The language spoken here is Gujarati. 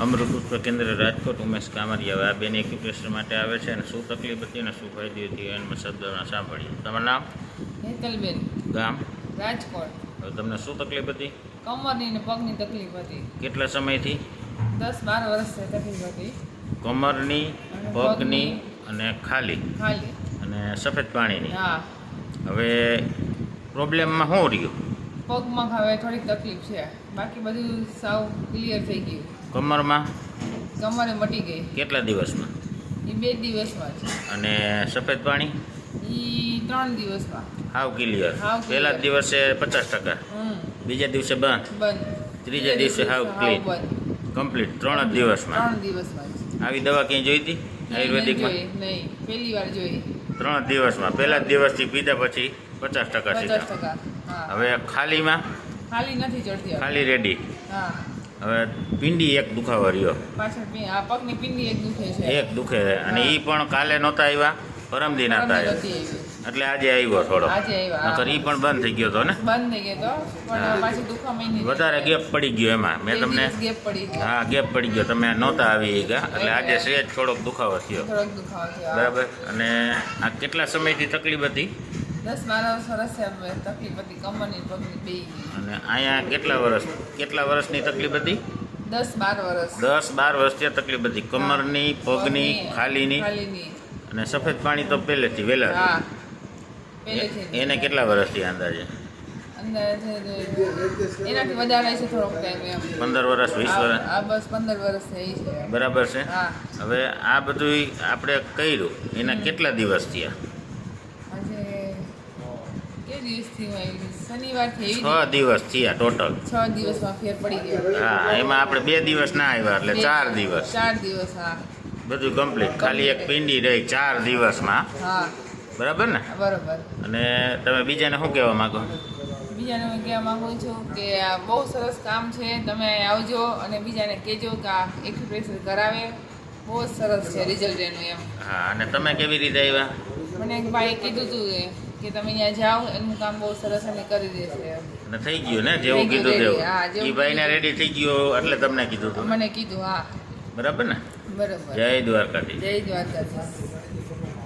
અમૃત પુષ્પ કેન્દ્ર રાજકોટ ઉમેશ કામરિયા. હવે આ બેન એક્યુપ્રેશર માટે આવે છે અને શું તકલીફ હતી અને શું ફાયદો હતી એમાં શબ્દોના સાંભળીએ. તમારું નામ? હેતલબેન. ગામ? રાજકોટ. હવે તમને શું તકલીફ હતી? કમરની ને પગની તકલીફ હતી. કેટલા સમયથી? દસ બાર વર્ષથી તકલીફ હતી. કમરની પગની અને ખાલી. ખાલી. અને સફેદ પાણીની. હા. હવે પ્રોબ્લેમમાં શું રહ્યું? પગમાં હવે થોડીક તકલીફ છે. બાકી બધું સાવ ક્લિયર થઈ ગયું. કમરમાં? કમરે મટી ગઈ. કેટલા દિવસમાં? એ બે દિવસમાં છે અને સફેદ પાણી? એ ત્રણ દિવસમાં. હાવ ક્લિયર પહેલા દિવસે પચાસ ટકા. બીજા દિવસે બંધ. બંધ. ત્રીજા દિવસે હાવ. બંધ. કમ્પ્લીટ ત્રણ જ દિવસમાં. ત્રણ દિવસમાં આવી દવા ક્યાંય જોઈ હતી? નહીં, નહીં આયુર્વેદિકમાં? નહીં. પહેલી વાર જોઈ. ત્રણ દિવસમાં પહેલા દિવસથી પીધા પછી પચાસ ટકા સીધા. હવે ખાલીમાં? ખાલી નથી ચડતી ખાલી રેડી હવે પિંડી એક દુખાવા રહ્યો. પગની પિંડી એક દુખે છે. એક દુખે છે. અને એ પણ કાલે નહોતા આવ્યા પરમદી નહોતા આવ્યા. એટલે આજે આવ્યો થોડો આજે નકર એ પણ બંધ થઈ ગયો હતો ને? બંધ થઈ ગયો હતો પણ પાછી દુખવા મહિને વધારે ગેપ પડી ગયો એમાં. મેં તમને ગેપ પડી ગયો. હા ગેપ પડી ગયો. તમે નહોતા આવી ગયા. એટલે આજે સહેજ થોડોક દુખાવો થયો. થોડોક દુખાવો થયો બરાબર? અને આ કેટલા સમયથી તકલીફ હતી? દસ બાર વર્ષ તકલીફ હતી કમરની પગની બે. અને અહીંયા કેટલા વર્ષ કેટલા વર્ષની તકલીફ હતી? દસ બાર વર્ષ. દસ બાર વર્ષથી તકલીફ હતી. કમરની પગની ખાલીની. અને સફેદ પાણી તો પહેલેથી વહેલા. એને કેટલા વર્ષથી અંદાજે અંદાજે એનાથી વધારે છે થોડોક ટાઈમ એમ. પંદર વર્ષ વીસ વર્ષ? આ બસ પંદર વર્ષ થઈ છે. બરાબર છે? હવે આ બધું આપણે કર્યું. એના કેટલા દિવસ થયા? છ દિવસ? થયા ટોટલ. છ દિવસમાં ફેર પડી ગયો. હા એમાં આપણે બે દિવસ ના આવ્યા એટલે ચાર દિવસ. ચાર દિવસ હા. બધું કમ્પ્લીટ ખાલી એક પિંડી રહી ચાર દિવસમાં. હા. બરાબર ને? બરાબર. અને તમે બીજાને શું કહેવા માંગો? બીજાને હું કહેવા માંગુ છું કે આ બહુ સરસ કામ છે તમે આવજો અને બીજાને કહેજો કે આ એક્યુપ્રેશર કરાવે. બહુ સરસ છે રિઝલ્ટ એનું એમ. હા અને તમે કેવી રીતે આવ્યા? મને એક ભાઈએ કીધું હતું કે- તમે અહીંયા જાઓ એનું કામ બહુ સરસ અને કરી દેશે અને થઈ ગયું ને જેવું કીધું તેવું. એ ભાઈને રેડી થઈ ગયો એટલે તમને કીધું મને કીધું હા. બરાબર ને? બરાબર. જય દ્વારકાધીશ. જય દ્વારકાધીશ.